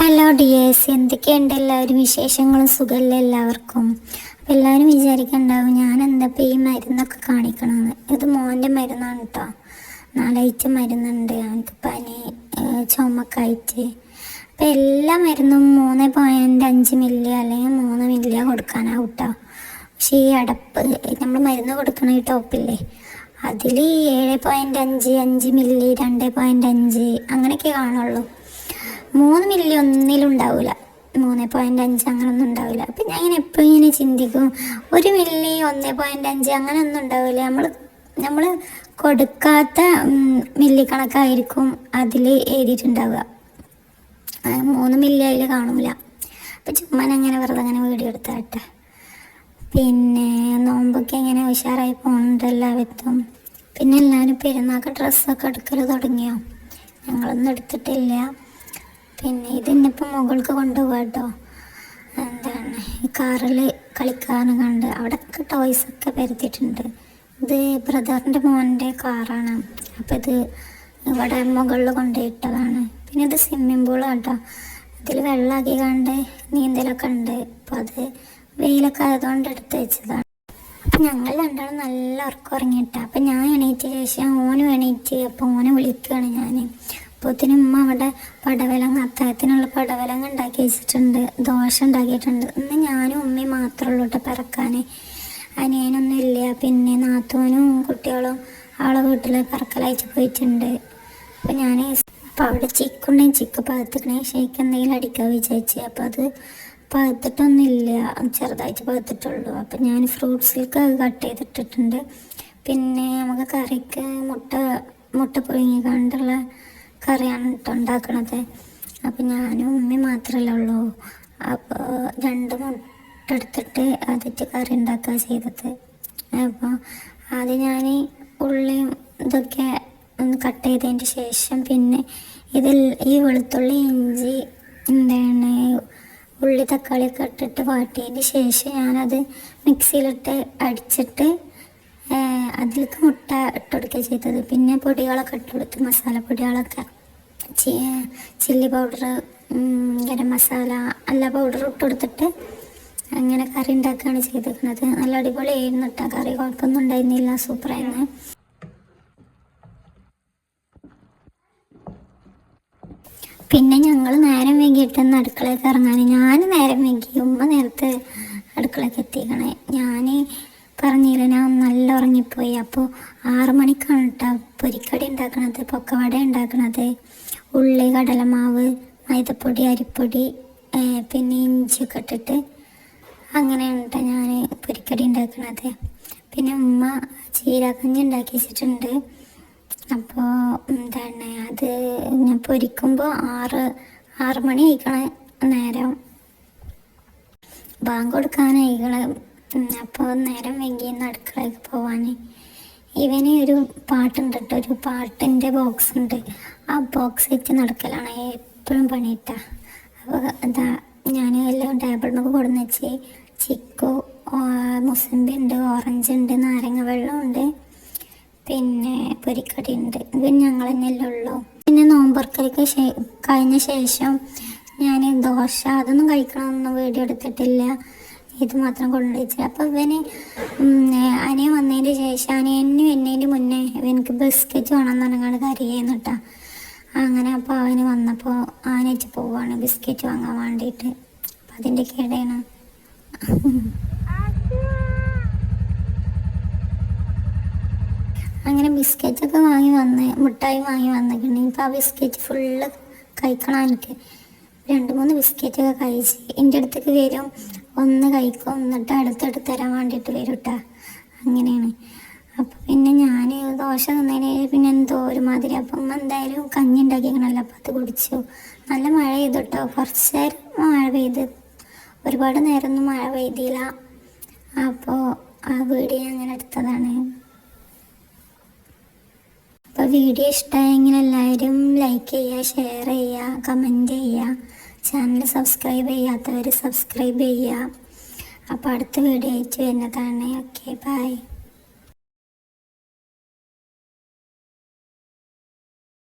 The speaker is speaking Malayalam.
ഹലോ ഡിയേഴ്സ് എന്തൊക്കെയുണ്ട് എല്ലാവരും? വിശേഷങ്ങളും സുഖമല്ല എല്ലാവർക്കും? അപ്പം എല്ലാവരും വിചാരിക്കണ്ടാവും ഞാൻ എന്താ ഇപ്പം ഈ മരുന്നൊക്കെ കാണിക്കണമെന്ന് ഇത് മോന്റെ മരുന്നാണ് കേട്ടോ നാലാഴ്ച മരുന്നുണ്ട്. അവനക്ക് പനി ചുമക്കായിട്ട് അപ്പം എല്ലാ മരുന്നും മൂന്ന് പോയിന്റ് അഞ്ച് മില്ലി അല്ലെങ്കിൽ മൂന്ന് മില്ലിയാണ് കൊടുക്കാനാവും കേട്ടോ പക്ഷേ ഈ അടപ്പ് നമ്മൾ മരുന്ന് കൊടുക്കണ ഈ ടോപ്പില്ലേ അതിൽ ഏഴ് പോയിന്റ് അഞ്ച് അഞ്ച് മില്ലി രണ്ട് പോയിന്റ് അഞ്ച് അങ്ങനെയൊക്കെ കാണുള്ളൂ. മൂന്ന് മില്ലി ഒന്നിലും ഉണ്ടാവില്ല മൂന്ന് പോയിന്റ് അഞ്ച് അങ്ങനൊന്നും ഉണ്ടാവില്ല അപ്പം ഞാൻ ഇങ്ങനെ എപ്പോഴും ഇങ്ങനെ ചിന്തിക്കും. ഒരു മില്ലി ഒന്ന് പോയിന്റ് അഞ്ച് അങ്ങനെയൊന്നും ഉണ്ടാവില്ല നമ്മൾ നമ്മൾ കൊടുക്കാത്ത മില്ലി കണക്കായിരിക്കും അതിൽ എഴുതിയിട്ടുണ്ടാവുക. മൂന്ന് മില്ലി അതിൽ കാണൂല. അപ്പം ചുമ്മാൻ അങ്ങനെ വെറുതെ അങ്ങനെ വീഡിയോ എടുത്താട്ടെ പിന്നെ നോമ്പൊക്കെ ഇങ്ങനെ ഉഷാറായി പോകുന്നുണ്ട് എല്ലാവർക്കും പിന്നെ എല്ലാവരും പെരുന്നാൾക്ക് ഡ്രസ്സൊക്കെ എടുക്കൽ തുടങ്ങിയോ? ഞങ്ങളൊന്നും എടുത്തിട്ടില്ല. പിന്നെ ഇതിന്നിപ്പോൾ മുകൾക്ക് കൊണ്ടുപോകാം കേട്ടോ എന്താണ്? ഈ കാറിൽ കളിക്കാനും കണ്ട് അവിടെയൊക്കെ ടോയ്സൊക്കെ പരത്തിയിട്ടുണ്ട് ഇത് ബ്രദറിന്റെ മോന്റെ കാറാണ്. അപ്പോൾ ഇത് ഇവിടെ മുകളിൽ കൊണ്ടുപോയിട്ടതാണ്. പിന്നെ ഇത് സ്വിമ്മിംഗ് പൂളാണ് കേട്ടോ ഇതിൽ വെള്ളമാക്കി കണ്ട് നീന്തലൊക്കെ ഉണ്ട്. അപ്പോൾ അത് വെയിലൊക്കെ ആയതുകൊണ്ട് എടുത്ത് വെച്ചതാണ്. അപ്പം ഞങ്ങൾ രണ്ടാളും നല്ല ഉറക്കം ഉറങ്ങിയിട്ടാണ് അപ്പം ഞാൻ എണീറ്റ ശേഷം ഓനും എണീറ്റ് അപ്പോൾ ഓനെ വിളിക്കുകയാണ് ഞാൻ അപ്പോഴത്തേനും ഉമ്മ അവിടെ പടവലങ്ങ അത്താഴത്തിനുള്ള പടവലങ്ങ ഉണ്ടാക്കി വെച്ചിട്ടുണ്ട്. ദോശ ഉണ്ടാക്കിയിട്ടുണ്ട്. ഇന്ന് ഞാനും ഉമ്മയും മാത്രമേ ഉള്ളൂ കേട്ടോ പിറക്കാൻ. അനിയനൊന്നും ഇല്ല. പിന്നെ നാത്തൂനും കുട്ടികളും അവളെ വീട്ടിൽ പിറക്കലയച്ച് പോയിട്ടുണ്ട്. അപ്പം ഞാൻ അപ്പോൾ അവിടെ ചിക്കുണ്ടെങ്കിൽ ചിക്ക് പകത്തിക്കണേ. ഷേക്ക് എന്തെങ്കിലും അടിക്കാൻ വിചാരിച്ച്. അപ്പോൾ അത് പകത്തിട്ടൊന്നുമില്ല ചെറുതായിട്ട് പകത്തിട്ടുള്ളൂ. അപ്പം ഞാൻ ഫ്രൂട്ട്സിലേക്ക് കട്ട് ചെയ്തിട്ടിട്ടുണ്ട്. പിന്നെ നമുക്ക് കറിക്ക് മുട്ട മുട്ട പുഴുങ്ങി കണ്ടുള്ള കറിയാണ് കേട്ടോ ഉണ്ടാക്കണത്. അപ്പം ഞാനും ഉമ്മി മാത്രമല്ലേ ഉള്ളൂ. അപ്പോൾ രണ്ട് മുട്ട എടുത്തിട്ട് അതിട്ട് കറി ഉണ്ടാക്കുക ചെയ്തത്. അപ്പോൾ ആദ്യം ഞാൻ ഉള്ളിയും ഇതൊക്കെ ഒന്ന് കട്ട് ചെയ്തതിന്റെ ശേഷം പിന്നെ ഇതിൽ ഈ വെളുത്തുള്ളി ഇഞ്ചി എന്താണ് ഉള്ളി തക്കാളിയൊക്കെ ഇട്ടിട്ട് വാട്ടിയതിന് ശേഷം ഞാനത് മിക്സിയിലിട്ട് അടിച്ചിട്ട് അതിലേക്ക് മുട്ട ഇട്ട് കൊടുക്കുക ചെയ്തത്. പിന്നെ പൊടികളൊക്കെ ഇട്ട് കൊടുത്ത് മസാലപ്പൊടികളൊക്കെ ചില്ലി പൗഡർ ഗരം മസാല എല്ലാ പൗഡറും ഇട്ട് കൊടുത്തിട്ട് അങ്ങനെ കറി ഉണ്ടാക്കുകയാണ് ചെയ്തിരിക്കുന്നത്. നല്ല അടിപൊളിയായിരുന്നു കേട്ടോ കറി കുഴപ്പമൊന്നും ഉണ്ടായിരുന്നില്ല. സൂപ്പറായിരുന്നു. പിന്നെ ഞങ്ങൾ നേരം വൈകിയിട്ടൊന്ന് അടുക്കളയിൽ ഇറങ്ങാൻ ഞാൻ നേരം വൈകി ഉമ്മ നേരത്തെ അടുക്കളയ്ക്ക് എത്തിക്കണേ ഞാൻ പറഞ്ഞില്ല ഞാൻ നല്ല ഉറങ്ങിപ്പോയി അപ്പോൾ ആറ് മണിക്കാണ് കേട്ടോ പൊരിക്കടി ഉണ്ടാക്കണത് പൊക്കവട ഉണ്ടാക്കണത്. ഉള്ളി കടലമാവ് മൈദപ്പൊടി അരിപ്പൊടി പിന്നെ ഇഞ്ചിയൊക്കെ ഇട്ടിട്ട് അങ്ങനെയാണ് ഞാൻ പൊരിക്കടി ഉണ്ടാക്കണത്. പിന്നെ ഉമ്മ ചീരാക്കഞ്ഞി ഉണ്ടാക്കി വെച്ചിട്ടുണ്ട്. അപ്പോൾ എന്താണ് അത് ഞാൻ പൊരിക്കുമ്പോൾ ആറ് ആറ് മണി ആയിക്കണ നേരം. ബാങ്ക് കൊടുക്കാനായിക്കണ. അപ്പോൾ നേരം വെങ്കിന്ന് അടുക്കളയ്ക്ക് പോവാൻ ഇവന് ഒരു പാട്ടുണ്ട് കേട്ടോ ഒരു പാട്ടിന്റെ ബോക്സ് ഉണ്ട്. ആ ബോക്സ് വെച്ച് നടക്കലാണ് എപ്പോഴും പണിയിട്ട. അപ്പോൾ എന്താ ഞാൻ എല്ലാം ടേബിൾ നമുക്ക് കൊടുന്ന് വെച്ച്. ചിക്കു മുസമ്പി ഉണ്ട് ഓറഞ്ച് ഉണ്ട് നാരങ്ങ വെള്ളം ഉണ്ട്. പിന്നെ പൊരിക്കടി ഉണ്ട്. ഇത് ഞങ്ങൾ തന്നെയല്ലേ ഉള്ളൂ. പിന്നെ നോമ്പർക്കരയ്ക്ക് കഴിഞ്ഞ ശേഷം ഞാൻ ദോശ അതൊന്നും കഴിക്കണമെന്നൊന്നും വീഡിയോ എടുത്തിട്ടില്ല. ഇത് മാത്രം കൊണ്ടുവച്ചു. അപ്പോൾ ഇവന് അനിയന് വരുന്നതിന് മുന്നേ എനിക്ക് ബിസ്ക്കറ്റ് വേണമെന്ന് പറഞ്ഞാൽ കരയുന്നു കേട്ടാ. അങ്ങനെ അപ്പോൾ അവന് വന്നപ്പോൾ ആനച്ച് പോവാണ് ബിസ്ക്കറ്റ് വാങ്ങാൻ വേണ്ടിയിട്ട്. അപ്പം അതിന്റെ കേടയാണ് അങ്ങനെ ബിസ്ക്കറ്റൊക്കെ വാങ്ങി വന്ന് മുട്ടായി വാങ്ങി വന്നിട്ടുണ്ട് ഇപ്പം ആ ബിസ്ക്കറ്റ് ഫുള്ള് കഴിക്കണം എനിക്ക്. രണ്ട് മൂന്ന് ബിസ്ക്കറ്റൊക്കെ കഴിച്ച് എന്റെ അടുത്തേക്ക് വരും. ഒന്ന് കഴിക്കും എന്നിട്ട് അടുത്തടുത്ത് തരാൻ വേണ്ടിയിട്ട് വരും കേട്ടോ. അങ്ങനെയാണ്. അപ്പം പിന്നെ ഞാൻ ദോശ തിന്നതിന് പിന്നെ എന്തോ ഒരുമാതിരി. അപ്പം എന്തായാലും കഞ്ഞി ഉണ്ടാക്കിക്കണല്ലോ അപ്പം അത് കുടിച്ചു. നല്ല മഴ ചെയ്തു കേട്ടോ കുറച്ച് നേരം മഴ പെയ്ത് ഒരുപാട് നേരമൊന്നും മഴ പെയ്തില്ല. അപ്പോൾ ആ വീഡിയോ അങ്ങനെ എടുത്തതാണ്. അപ്പോൾ വീഡിയോ ഇഷ്ടമായെങ്കിൽ എല്ലാവരും ലൈക്ക് ചെയ്യുക ഷെയർ ചെയ്യുക കമന്റ് ചെയ്യുക. ചാനൽ സബ്സ്ക്രൈബ് ചെയ്യാത്തവർ സബ്സ്ക്രൈബ് ചെയ്യുക. അപ്പോൾ അടുത്ത വീഡിയോ ആയിട്ട് വരുന്നതാണ്. Okay bye